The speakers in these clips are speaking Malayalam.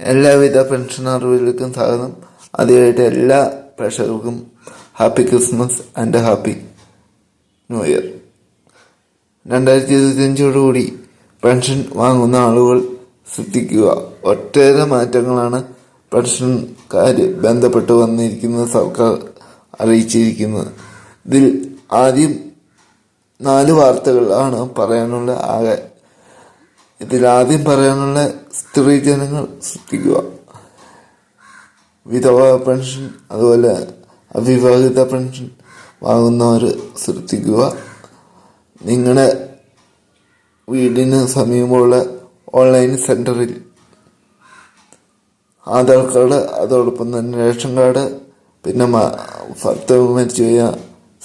എല്ലാവിധ പെൻഷൻ അറിവുകൾക്കും സ്വാഗതം ആദ്യമായിട്ട് എല്ലാ പ്രേക്ഷകർക്കും happy Christmas and happy new year രണ്ടായിരത്തി ഇരുപത്തിയഞ്ചോടുകൂടി പെൻഷൻ വാങ്ങുന്ന ആളുകൾ ശ്രദ്ധിക്കുക. ഒട്ടേറെ മാറ്റങ്ങളാണ് പെൻഷൻകാർ ബന്ധപ്പെട്ട് വന്നിരിക്കുന്ന സർക്കാർ അറിയിച്ചിരിക്കുന്നത്. ഇതിൽ ആദ്യം നാല് വാർത്തകളാണ് പറയാനുള്ള ആകെ ഇതിൽ ആദ്യം പറയാനുള്ള സ്ത്രീജനങ്ങൾ ശ്രദ്ധിക്കുക. വിധവ പെൻഷൻ അതുപോലെ അവിവാഹിത പെൻഷൻ വാങ്ങുന്നവർ ശ്രദ്ധിക്കുക. നിങ്ങളുടെ വീടിന് സമീപമുള്ള ഓൺലൈൻ സെന്ററിൽ ആധാർ കാർഡ് അതോടൊപ്പം തന്നെ റേഷൻ കാർഡ് പിന്നെ ഭർത്ത മരിച്ചുപോയ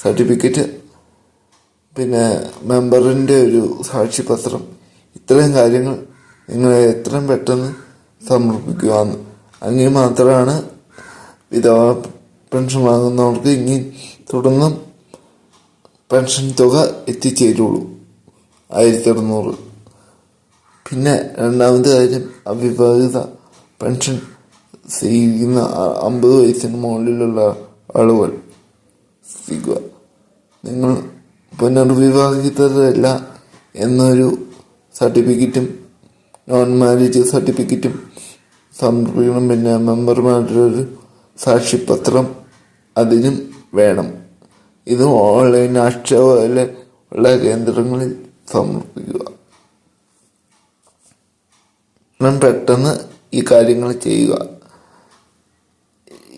സർട്ടിഫിക്കറ്റ് പിന്നെ മെമ്പറിന്റെ ഒരു സാക്ഷിപത്രം ഇത്രയും കാര്യങ്ങൾ നിങ്ങൾ എത്രയും പെട്ടെന്ന് സമർപ്പിക്കുവാന്ന് അങ്ങനെ മാത്രമാണ് വിധവ പെൻഷൻ വാങ്ങുന്നവർക്ക് ഇനി തുടർന്നും പെൻഷൻ തുക എത്തിച്ചേരുള്ളൂ. ആയിരത്തി അറുന്നൂറ് പിന്നെ രണ്ടാമത്തെ കാര്യം അവിവാഹിത പെൻഷൻ സ്വീകരിക്കുന്ന അമ്പത് വയസ്സിന് മുകളിലുള്ള ആളുകൾ സ്വീകരിക്കുക നിങ്ങൾ പുനർവിവാഹിതരല്ല എന്നൊരു സർട്ടിഫിക്കറ്റും നോൺ മാരേജ് സർട്ടിഫിക്കറ്റും സമർപ്പിക്കണം. പിന്നെ മെമ്പർമാരുടെ ഒരു സാക്ഷിപത്രം അതിനും വേണം. ഇത് ഓൺലൈൻ അക്ഷയ ഉള്ള കേന്ദ്രങ്ങളിൽ സമർപ്പിക്കുക. പെട്ടെന്ന് ഈ കാര്യങ്ങൾ ചെയ്യുക.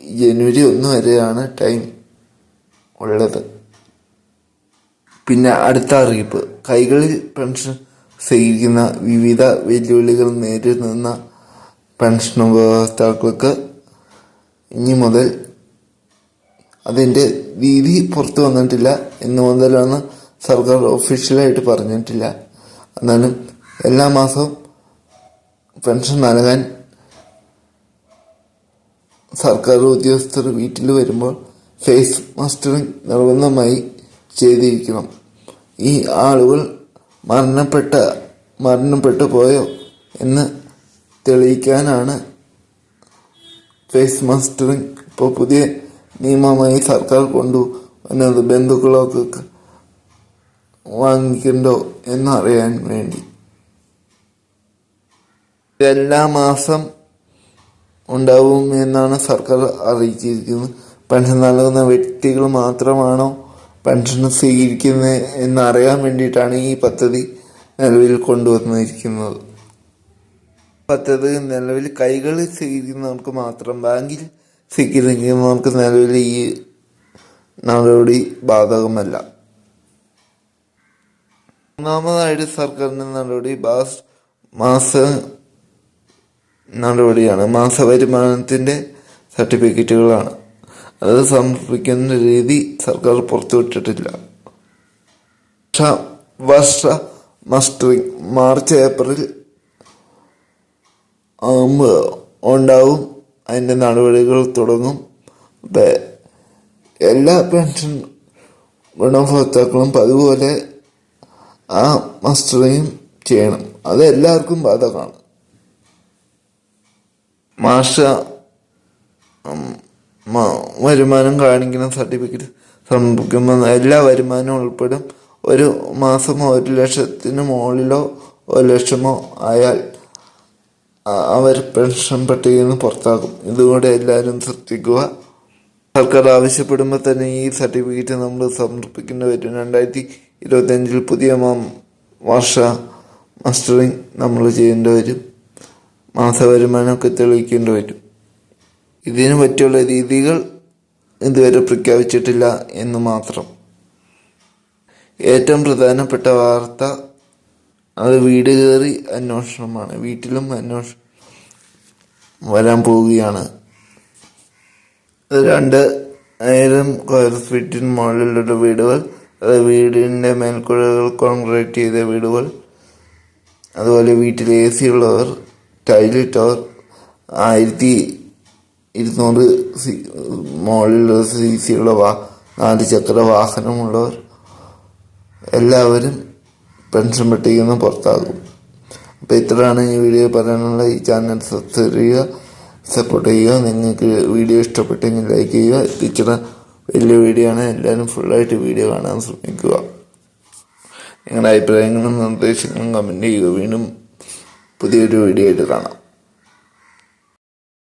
ജനുവരി ഒന്ന് വരെയാണ് ടൈം ഉള്ളത്. പിന്നെ അടുത്ത അറിയിപ്പ്. കൈകളിൽ പെൻഷൻ സ്വീകരിക്കുന്ന വിവിധ വെല്ലുവിളികൾ നേരിടുന്ന പെൻഷൻ ഉപഭോക്താക്കൾക്ക് ഇനി മുതൽ അതിന്റെ രീതി പുറത്തു വന്നിട്ടില്ല ഇന്ന് മുതലാണ് സർക്കാർ ഒഫീഷ്യലായിട്ട് പറഞ്ഞിട്ടില്ല. എന്നാലും എല്ലാ മാസവും പെൻഷൻ നൽകാൻ സർക്കാർ ഉദ്യോഗസ്ഥർ വീട്ടിൽ വരുമ്പോൾ ഫേസ് മാസ്റ്ററിങ് നിർബന്ധമായി ചെയ്തിരിക്കണം. ഈ ആളുകൾ മരണപ്പെട്ട മരണപ്പെട്ടു പോയോ എന്ന് തെളിയിക്കാനാണ് ഫേസ് മാസ്റ്ററിങ്. ഇപ്പോൾ പുതിയ നിയമമായി സർക്കാർ കൊണ്ടുവന്നത് ബന്ധുക്കളൊക്കെ വാങ്ങിക്കണ്ടോ എന്നറിയാൻ വേണ്ടി. എല്ലാ മാസം ഉണ്ടാവും എന്നാണ് സർക്കാർ അറിയിച്ചിരിക്കുന്നത്. പെൻഷൻ നൽകുന്ന വ്യക്തികൾ മാത്രമാണോ പെൻഷൻ സ്വീകരിക്കുന്നത് എന്നറിയാൻ വേണ്ടിയിട്ടാണ് ഈ പദ്ധതി നിലവിൽ കൊണ്ടുവന്നിരിക്കുന്നത്. പദ്ധതി നിലവിൽ കൈകളിൽ സ്വീകരിക്കുന്നവർക്ക് മാത്രം ബാങ്കിൽ സ്വീകരിക്കുന്നവർക്ക് നിലവിൽ ഈ നടപടി ബാധകമല്ല. മൂന്നാമതായിട്ട് സർക്കാരിന്റെ നടപടി ബാസ് മാസ നടപടിയാണ്. മാസവരുമാനത്തിന്റെ സർട്ടിഫിക്കറ്റുകളാണ്. അത് സമർപ്പിക്കുന്ന രീതി സർക്കാർ പുറത്തുവിട്ടിട്ടില്ല വർഷ മസ്റ്ററിങ് മാർച്ച് ഏപ്രിൽ ഉണ്ടാവും. അതിന്റെ നടപടികൾ തുടങ്ങും. എല്ലാ പെൻഷൻ ഗുണഭോക്താക്കളും അതുപോലെ ആ മസ്റ്ററിങ് ചെയ്യണം. അത് എല്ലാവർക്കും ബാധകമാണ് മാഷ വരുമാനം കാണിക്കുന്ന സർട്ടിഫിക്കറ്റ് സമർപ്പിക്കുമ്പോൾ എല്ലാ വരുമാനവും ഉൾപ്പെടും. ഒരു മാസം ഒരു ലക്ഷത്തിന് മുകളിലോ ഒരു ലക്ഷമോ ആയാൽ അവർ പെൻഷൻ പട്ടികയിൽ നിന്ന് പുറത്താക്കും. ഇതുകൂടെ എല്ലാവരും ശ്രദ്ധിക്കുക. സർക്കാർ ആവശ്യപ്പെടുമ്പോൾ തന്നെ ഈ സർട്ടിഫിക്കറ്റ് നമ്മൾ സമർപ്പിക്കേണ്ടി വരും. രണ്ടായിരത്തി ഇരുപത്തഞ്ചിൽ പുതിയ വർഷ മസ്റ്ററിങ് നമ്മൾ ചെയ്യേണ്ടി വരും. മാസവരുമാനമൊക്കെ തെളിയിക്കേണ്ടി വരും. ഇതിനു പറ്റിയുള്ള രീതികൾ ഇതുവരെ പ്രഖ്യാപിച്ചിട്ടില്ല എന്ന് മാത്രം. ഏറ്റവും പ്രധാനപ്പെട്ട വാർത്ത അത് വീട് കയറി അന്വേഷണമാണ്. വീട്ടിലും അന്വേഷണം വരാൻ പോവുകയാണ്. രണ്ട് ആയിരം സ്ക്വയർ ഫീറ്റിന് മുകളിലുള്ള വീടുകൾ അത് വീടിന്റെ മേൽക്കൂരകൾ കോൺക്രീറ്റ് ചെയ്ത വീടുകൾ അതുപോലെ വീട്ടിൽ എ സി ഉള്ളവർ ടൈലിട്ടവർ ആയിരത്തി ഇരുന്നൂറ് സി മുകളിലുള്ള സി സി ഉള്ള വാ നാല് ചക്ര വാഹനമുള്ളവർ എല്ലാവരും പെൻഷൻ പട്ടികയിൽ നിന്ന് പുറത്താകും. അപ്പോൾ ഇത്രയാണ് ഈ വീഡിയോ പറയാനുള്ള ഈ ചാനൽ സബ്സ്ക്രൈബ് ചെയ്യുക സപ്പോർട്ട് ചെയ്യുക. നിങ്ങൾക്ക് വീഡിയോ ഇഷ്ടപ്പെട്ടെങ്കിൽ ലൈക്ക് ചെയ്യുക. ഇച്ചിരി വലിയ വീഡിയോ ആണ്. എല്ലാവരും ഫുള്ളായിട്ട് വീഡിയോ കാണാൻ ശ്രമിക്കുക. നിങ്ങളുടെ അഭിപ്രായങ്ങളും നിർദ്ദേശങ്ങളും കമന്റ് ചെയ്യുക. വീണ്ടും പുതിയൊരു വീഡിയോ ആയിട്ട് കാണാം.